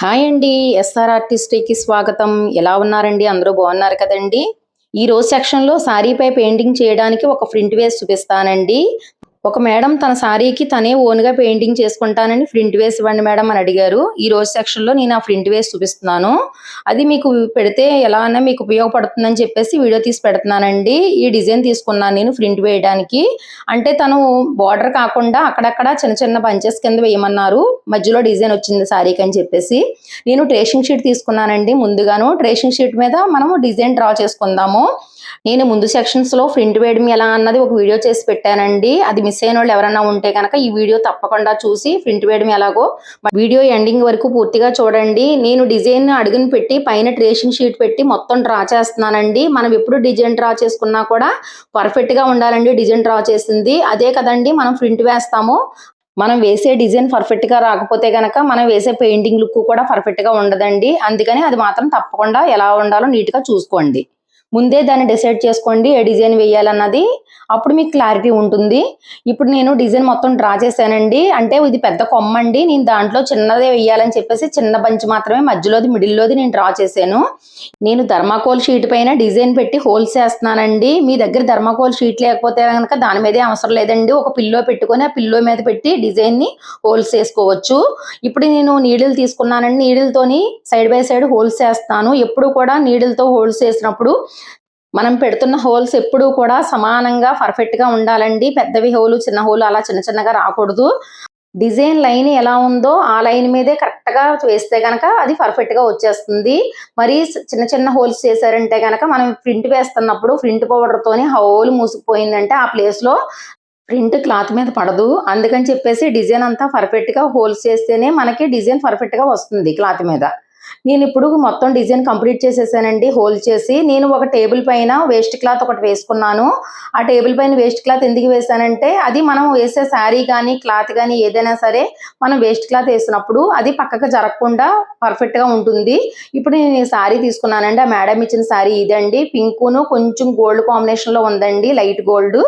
Hi అండి SR ఆర్టిస్ట్కి స్వాగతం. ఎలా ఉన్నారండి? అందరూ బాగున్నారు కదండి? ఈ రోజు సెక్షన్లో శారీపై పెయింటింగ్ చేయడానికి ఒక ప్రింట్ వేసి చూపిస్తానండి. ఒక మేడం తన శారీకి తనే ఓన్గా పెయింటింగ్ చేసుకుంటానని ప్రింట్ వేసి ఇవ్వండి మేడం అని అడిగారు. ఈ రోజు సెక్షన్లో నేను ఆ ప్రింట్ వేసి చూపిస్తున్నాను. అది మీకు పెడితే ఎలా అన్నా మీకు ఉపయోగపడుతుందని చెప్పేసి వీడియో తీసి పెడుతున్నానండి. ఈ డిజైన్ తీసుకున్నాను నేను ప్రింట్ వేయడానికి. అంటే తను బార్డర్ కాకుండా అక్కడక్కడ చిన్న చిన్న బంచెస్ కింద వేయమన్నారు. మధ్యలో డిజైన్ వచ్చింది శారీకి అని చెప్పేసి. నేను ట్రేషింగ్ షీట్ తీసుకున్నానండి ముందుగాను. ట్రేషింగ్ షీట్ మీద మనము డిజైన్ డ్రా చేసుకుందాము. నేను ముందు సెక్షన్స్లో ప్రింట్ వేయడం ఎలా అన్నది ఒక వీడియో చేసి పెట్టానండి. అది మిస్ అయిన వాళ్ళు ఎవరైనా ఉంటే కనుక ఈ వీడియో తప్పకుండా చూసి ప్రింట్ వేయడం ఎలాగో. వీడియో ఎండింగ్ వరకు పూర్తిగా చూడండి. నేను డిజైన్ అడుగుని పెట్టి పైన ట్రేషింగ్ షీట్ పెట్టి మొత్తం డ్రా చేస్తున్నానండి. మనం ఎప్పుడు డిజైన్ డ్రా చేసుకున్నా కూడా పర్ఫెక్ట్గా ఉండాలండి డిజైన్ డ్రా చేసింది. అదే కదండి మనం ప్రింట్ వేస్తాము. మనం వేసే డిజైన్ పర్ఫెక్ట్గా రాకపోతే గనక మనం వేసే పెయింటింగ్ లుక్ కూడా పర్ఫెక్ట్గా ఉండదండి. అందుకని అది మాత్రం తప్పకుండా ఎలా ఉండాలో నీట్గా చూసుకోండి. ముందే దాన్ని డిసైడ్ చేసుకోండి ఏ డిజైన్ వేయాలన్నది. అప్పుడు మీకు క్లారిటీ ఉంటుంది. ఇప్పుడు నేను డిజైన్ మొత్తం డ్రా చేశానండి. అంటే ఇది పెద్ద కొమ్మ అండి నేను దాంట్లో చిన్నదే వేయాలని చెప్పేసి చిన్న బంచ్ మాత్రమే మధ్యలోది మిడిల్లోది నేను డ్రా చేశాను. నేను ధర్మాకోల్ షీట్ పైన డిజైన్ పెట్టి హోల్స్ వేస్తున్నానండి మీ దగ్గర ధర్మాకోల్ షీట్ లేకపోతే కనుక దాని మీదే అవసరం లేదండి. ఒక పిల్లో పెట్టుకొని ఆ పిల్లో మీద పెట్టి డిజైన్ని హోల్స్ వేసుకోవచ్చు ఇప్పుడు నేను నీడిల్ తీసుకున్నానండి. నీడిల్తోని సైడ్ బై సైడ్ హోల్స్ వేస్తాను ఎప్పుడు కూడా నీడిల్తో హోల్స్ వేసినప్పుడు మనం పెడుతున్న హోల్స్ ఎప్పుడూ కూడా సమానంగా పర్ఫెక్ట్గా ఉండాలండి. పెద్దవి హోలు చిన్న హోలు అలా చిన్న చిన్నగా రాకూడదు. డిజైన్ లైన్ ఎలా ఉందో ఆ లైన్ మీదే కరెక్ట్గా వేస్తే కనుక అది పర్ఫెక్ట్గా వచ్చేస్తుంది. మరి చిన్న చిన్న హోల్స్ చేశారంటే కనుక మనం ప్రింట్ వేస్తున్నప్పుడు ప్రింట్ పౌడర్తోని హోల్ మూసుకుపోయిందంటే ఆ ప్లేస్లో ప్రింట్ క్లాత్ మీద పడదు. అందుకని చెప్పేసి డిజైన్ అంతా పర్ఫెక్ట్గా హోల్స్ చేస్తేనే మనకి డిజైన్ పర్ఫెక్ట్గా వస్తుంది క్లాత్ మీద. నేను ఇప్పుడు మొత్తం డిజైన్ కంప్లీట్ చేసేసానండి హోల్ చేసి. నేను ఒక టేబుల్ పైన వేస్ట్ క్లాత్ ఒకటి వేసుకున్నాను. ఆ టేబుల్ పైన వేస్ట్ క్లాత్ ఎందుకు వేసానంటే అది మనం వేసే శారీ కానీ క్లాత్ కానీ ఏదైనా సరే మనం వేస్ట్ క్లాత్ వేసినప్పుడు అది పక్కకు జరగకుండా పర్ఫెక్ట్గా ఉంటుంది. ఇప్పుడు నేను ఈ శారీ తీసుకున్నానండి. ఆ మేడం ఇచ్చిన శారీ ఇదండి. పింకును కొంచెం గోల్డ్ కాంబినేషన్లో ఉందండి లైట్ గోల్డ్.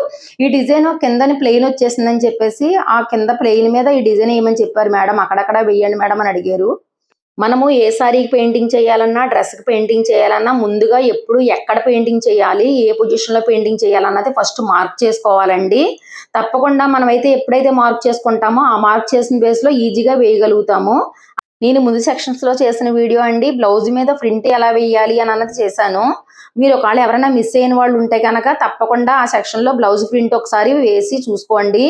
ఈ డిజైన్ కిందని ప్లెయిన్ వచ్చేసిందని చెప్పేసి ఆ కింద ప్లెయిన్ మీద ఈ డిజైన్ వేయమని చెప్పారు మేడం. అక్కడక్కడ వేయండి మేడం అని అడిగారు. మనము ఏ సారీకి పెయింటింగ్ చేయాలన్నా డ్రెస్కి పెయింటింగ్ చేయాలన్నా ముందుగా ఎప్పుడు ఎక్కడ పెయింటింగ్ చేయాలి ఏ పొజిషన్లో పెయింటింగ్ చేయాలన్నది ఫస్ట్ మార్క్ చేసుకోవాలండి. తప్పకుండా మనమైతే ఎప్పుడైతే మార్క్ చేసుకుంటామో ఆ మార్క్ చేసిన బేస్లో ఈజీగా వేయగలుగుతాము. నేను ముందు సెక్షన్స్లో చేసిన వీడియో అండి. బ్లౌజ్ మీద ప్రింట్ ఎలా వేయాలి అని అన్నది చేశాను. మీరు ఒకవేళ ఎవరైనా మిస్ అయిన వాళ్ళు ఉంటే కనుక తప్పకుండా ఆ సెక్షన్లో బ్లౌజ్ ప్రింట్ ఒకసారి వేసి చూసుకోండి.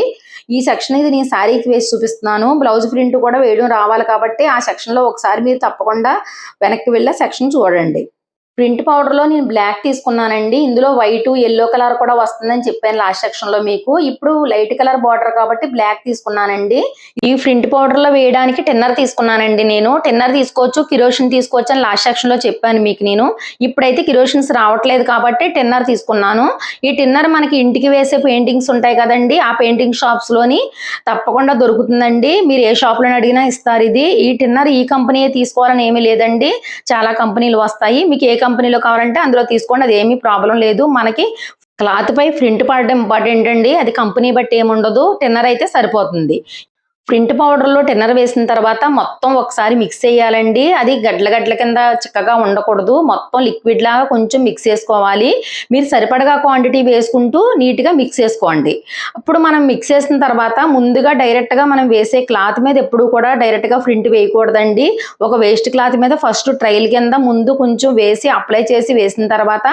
ఈ సెక్షన్ ఇది నేను శారీకి వేసి చూపిస్తున్నాను. బ్లౌజ్ ప్రింట్ కూడా వేయడం రావాలి కాబట్టి ఆ సెక్షన్లో ఒకసారి మీరు తప్పకుండా వెనక్కి వెళ్ళే సెక్షన్ చూడండి. ప్రింట్ పౌడర్లో నేను బ్లాక్ తీసుకున్నానండి. ఇందులో వైట్ ఎల్లో కలర్ కూడా వస్తుందని చెప్పాను లాస్ట్ సెక్షన్లో మీకు. ఇప్పుడు లైట్ కలర్ బార్డర్ కాబట్టి బ్లాక్ తీసుకున్నానండి. ఈ ప్రింట్ పౌడర్లో వేయడానికి టెన్నర్ తీసుకున్నానండి నేను. టెన్నర్ తీసుకోవచ్చు కిరోషన్ తీసుకోవచ్చు అని లాస్ట్ సెక్షన్లో చెప్పాను మీకు నేను. ఇప్పుడైతే కిరోషన్స్ రావట్లేదు కాబట్టి టెన్నర్ తీసుకున్నాను. ఈ టెన్నర్ మనకి ఇంటికి వేసే పెయింటింగ్స్ ఉంటాయి కదండి. ఆ పెయింటింగ్ షాప్స్లోని తప్పకుండా దొరుకుతుందండి. మీరు ఏ షాప్లో అడిగినా ఇస్తారు ఇది. ఈ టెన్నర్ ఈ కంపెనీ తీసుకోవాలని ఏమీ లేదండి. చాలా కంపెనీలు వస్తాయి. మీకు ఏ కంపెనీలో కావాలంటే అందులో తీసుకోండి. అది ఏమీ ప్రాబ్లం లేదు. మనకి క్లాత్ పై ప్రింట్ పడడం ఇంపార్టెంట్ అండి అది కంపెనీ బట్టి ఏముండదు. టిన్నర్ అయితే సరిపోతుంది. ప్రింట్ పౌడర్లో టిన్నర్ వేసిన తర్వాత మొత్తం ఒకసారి మిక్స్ చేయాలండి. అది గడ్ల గడ్ల కింద చిక్కగా ఉండకూడదు. మొత్తం లిక్విడ్ లాగా కొంచెం మిక్స్ చేసుకోవాలి. మీరు సరిపడగా క్వాంటిటీ వేసుకుంటూ నీట్గా మిక్స్ చేసుకోండి. అప్పుడు మనం మిక్స్ చేసిన తర్వాత ముందుగా డైరెక్ట్గా మనం వేసే క్లాత్ మీద ఎప్పుడు కూడా డైరెక్ట్గా ప్రింట్ వేయకూడదండి. ఒక వేస్ట్ క్లాత్ మీద ఫస్ట్ ట్రైల్ కింద ముందు కొంచెం వేసి అప్లై చేసి వేసిన తర్వాత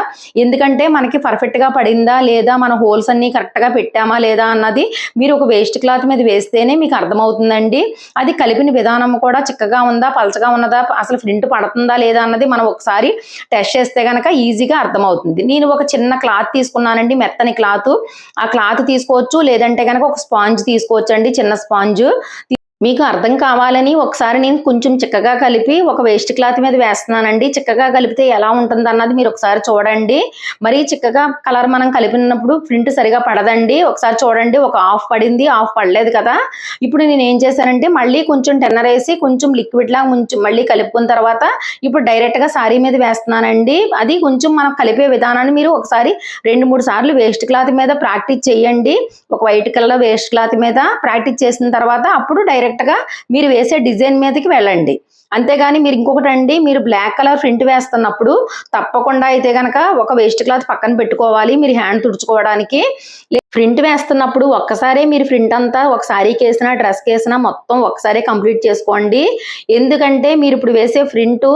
ఎందుకంటే మనకి పర్ఫెక్ట్గా పడిందా లేదా మన హోల్స్ అన్ని కరెక్ట్గా పెట్టామా లేదా అన్నది మీరు ఒక వేస్ట్ క్లాత్ మీద వేస్తేనే మీకు అర్థమవుతుంది. అర్థమవుతుందండి అది కలిపిన విధానం కూడా చిక్కగా ఉందా పలచగా ఉన్నదా అసలు ప్రింట్ పడుతుందా లేదా అన్నది మనం ఒకసారి టెస్ట్ చేస్తే కనుక ఈజీగా అర్థమవుతుంది. నేను ఒక చిన్న క్లాత్ తీసుకున్నానండి మెత్తని క్లాత్. ఆ క్లాత్ తీసుకోవచ్చు లేదంటే కనుక ఒక స్పాంజ్ తీసుకోవచ్చు అండి చిన్న స్పాంజ్. మీకు అర్థం కావాలని ఒకసారి నేను కొంచెం చిక్కగా కలిపి ఒక వేస్ట్ క్లాత్ మీద వేస్తున్నానండి. చిక్కగా కలిపితే ఎలా ఉంటుంది అన్నది మీరు ఒకసారి చూడండి. మరీ చిక్కగా కలర్ మనం కలిపినప్పుడు ప్రింట్ సరిగా పడదండి. ఒకసారి చూడండి ఒక ఆఫ్ పడింది ఆఫ్ పడలేదు కదా. ఇప్పుడు నేను ఏం చేశానంటే మళ్ళీ కొంచెం టెన్నర్ వేసి కొంచెం లిక్విడ్లా కొంచెం మళ్ళీ కలుపుకున్న తర్వాత ఇప్పుడు డైరెక్ట్గా సారీ మీద వేస్తున్నానండి. అది కొంచెం మనం కలిపే విధానాన్ని మీరు ఒకసారి రెండు మూడు సార్లు వేస్ట్ క్లాత్ మీద ప్రాక్టీస్ చేయండి. ఒక వైట్ కలర్ వేస్ట్ క్లాత్ మీద ప్రాక్టీస్ చేసిన తర్వాత అప్పుడు డైరెక్ట్ డైరెక్ట్గా మీరు వేసే డిజైన్ మీదకి వెళ్ళండి. అంతేగాని మీరు ఇంకొకటి అండి మీరు బ్లాక్ కలర్ ప్రింట్ వేస్తున్నప్పుడు తప్పకుండా అయితే గనక ఒక వేస్ట్ క్లాత్ పక్కన పెట్టుకోవాలి మీరు హ్యాండ్ తుడుచుకోవడానికి. ప్రింట్ వేస్తున్నప్పుడు ఒక్కసారే మీరు ప్రింట్ అంతా ఒక సారీకి వేసినా డ్రెస్కి వేసినా మొత్తం ఒకసారి కంప్లీట్ చేసుకోండి. ఎందుకంటే మీరు ఇప్పుడు వేసే ప్రింట్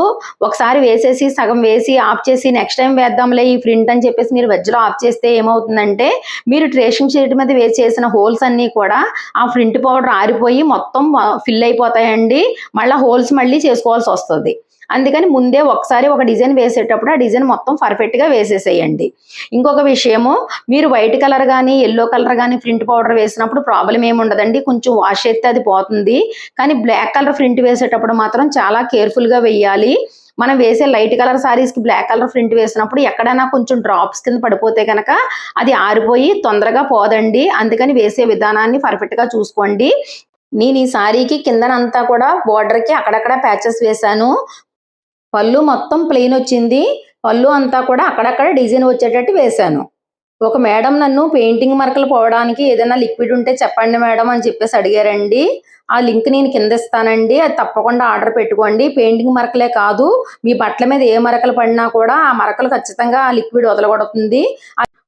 ఒకసారి వేసేసి సగం వేసి ఆఫ్ చేసి నెక్స్ట్ టైం వేద్దాంలే ఈ ప్రింట్ అని చెప్పేసి మీరు మధ్యలో ఆఫ్ చేస్తే ఏమవుతుందంటే మీరు ట్రేషింగ్ షీట్ మీద వేసి చేసిన హోల్స్ అన్నీ కూడా ఆ ప్రింట్ పౌడర్ ఆరిపోయి మొత్తం ఫిల్ అయిపోతాయండి. మళ్ళీ హోల్స్ మళ్ళీ చేసుకోవాల్సి వస్తుంది. అందుకని ముందే ఒకసారి ఒక డిజైన్ వేసేటప్పుడు ఆ డిజైన్ మొత్తం పర్ఫెక్ట్గా వేసేసేయండి. ఇంకొక విషయము మీరు వైట్ కలర్ కానీ ఎల్లో కలర్ కానీ ప్రింట్ పౌడర్ వేసినప్పుడు ప్రాబ్లం ఏమి ఉండదండి. కొంచెం వాష్ చేస్తే అది పోతుంది. కానీ బ్లాక్ కలర్ ప్రింట్ వేసేటప్పుడు మాత్రం చాలా కేర్ఫుల్గా వేయాలి. మనం వేసే లైట్ కలర్ శారీస్కి బ్లాక్ కలర్ ప్రింట్ వేసినప్పుడు ఎక్కడైనా కొంచెం డ్రాప్స్ కింద పడిపోతే కనుక అది ఆరిపోయి తొందరగా పోదండి. అందుకని వేసే విధానాన్ని పర్ఫెక్ట్గా చూసుకోండి. నేను ఈ సారీకి కిందనంతా కూడా border కి అక్కడక్కడ ప్యాచెస్ వేశాను. పళ్ళు మొత్తం ప్లెయిన్ వచ్చింది. పళ్ళు అంతా కూడా అక్కడక్కడ డిజైన్ వచ్చేటట్టు వేశాను. ఒక మేడం నన్ను పెయింటింగ్ మరకలు పోవడానికి ఏదైనా లిక్విడ్ ఉంటే చెప్పండి మేడం అని చెప్పేసి అడిగారండి. ఆ లింక్ నేను కింద ఇస్తానండి. అది తప్పకుండా ఆర్డర్ పెట్టుకోండి. పెయింటింగ్ మరకలే కాదు. మీ బట్టల మీద ఏ మరకలు పడినా కూడా ఆ మరకలు ఖచ్చితంగా ఆ లిక్విడ్ వదలగొడుతుంది.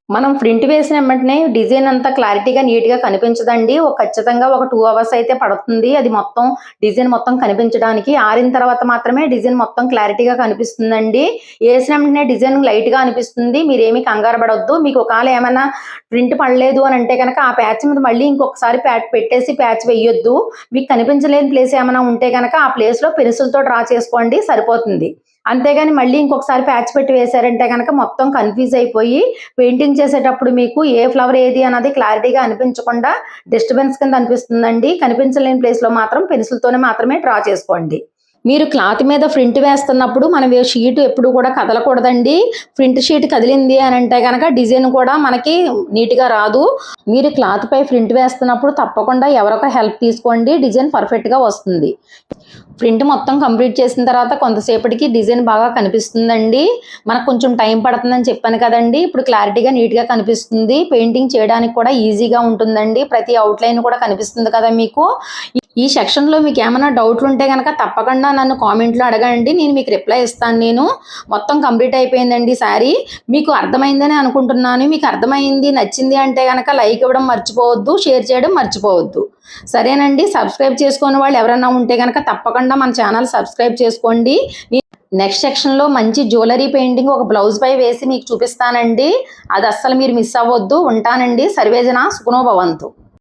మనం ప్రింట్ వేసిన వెంటనే డిజైన్ అంతా క్లారిటీగా నీట్గా కనిపించదండి. ఒక ఖచ్చితంగా ఒక టూ అవర్స్ అయితే పడుతుంది. అది మొత్తం డిజైన్ మొత్తం కనిపించడానికి. ఆరిన తర్వాత మాత్రమే డిజైన్ మొత్తం క్లారిటీగా కనిపిస్తుందండి. వేసిన వెంటనే డిజైన్ లైట్గా అనిపిస్తుంది. మీరేమి కంగారు మీకు ఒకవేళ ఏమైనా ప్రింట్ పడలేదు అని అంటే కనుక ఆ ప్యాచ్ మీద మళ్ళీ ఇంకొకసారి ప్యాచ్ పెట్టేసి ప్యాచ్ వేయొద్దు. మీకు కనిపించలేని ప్లేస్ ఏమైనా ఉంటే కనుక ఆ ప్లేస్లో పెన్సిల్తో డ్రా చేసుకోండి. సరిపోతుంది. అంతేగాని మళ్ళీ ఇంకొకసారి ప్యాచ్ పెట్టి వేశారంటే కనుక మొత్తం కన్ఫ్యూజ్ అయిపోయి పెయింటింగ్ చేసేటప్పుడు మీకు ఏ ఫ్లవర్ ఏది అన్నది క్లారిటీగా అనిపించకుండా డిస్టర్బెన్స్ కింద అనిపిస్తుందండి. కనిపించలేని ప్లేస్లో మాత్రం పెన్సిల్తోనే మాత్రమే డ్రా చేసుకోండి. మీరు క్లాత్ మీద ప్రింట్ వేస్తున్నప్పుడు మనం షీట్ ఎప్పుడు కూడా కదలకూడదండి. ప్రింట్ షీట్ కదిలింది అని అంటే కనుక డిజైన్ కూడా మనకి నీట్గా రాదు. మీరు క్లాత్ పై ప్రింట్ వేస్తున్నప్పుడు తప్పకుండా ఎవరొక హెల్ప్ తీసుకోండి. డిజైన్ పర్ఫెక్ట్గా వస్తుంది. ప్రింట్ మొత్తం కంప్లీట్ చేసిన తర్వాత కొంతసేపటికి డిజైన్ బాగా కనిపిస్తుందండి. మనకు కొంచెం టైం పడుతుందని చెప్పాను కదండి. ఇప్పుడు క్లారిటీగా నీట్గా కనిపిస్తుంది. పెయింటింగ్ చేయడానికి కూడా ఈజీగా ఉంటుందండి. ప్రతి అవుట్లైన్ కూడా కనిపిస్తుంది కదా మీకు. ఈ సెక్షన్లో మీకు ఏమైనా డౌట్లు ఉంటే కనుక తప్పకుండా నన్ను కామెంట్లో అడగండి నేను మీకు రిప్లై ఇస్తాను. నేను మొత్తం కంప్లీట్ అయిపోయిందండి సారీ మీకు అర్థమైందని అనుకుంటున్నాను. మీకు అర్థమైంది నచ్చింది అంటే కనుక లైక్ ఇవ్వడం మర్చిపోవద్దు షేర్ చేయడం మర్చిపోవద్దు. సరేనండి సబ్స్క్రైబ్ చేసుకునే వాళ్ళు ఎవరైనా ఉంటే కనుక తప్పకుండా మన ఛానల్ సబ్స్క్రైబ్ చేసుకోండి. నెక్స్ట్ సెక్షన్లో మంచి జ్యువెలరీ పెయింటింగ్ ఒక బ్లౌజ్ పై వేసి మీకు చూపిస్తానండి. అది అస్సలు మీరు మిస్ అవ్వద్దు. ఉంటానండి. సర్వేజన సుఖనో భవంతు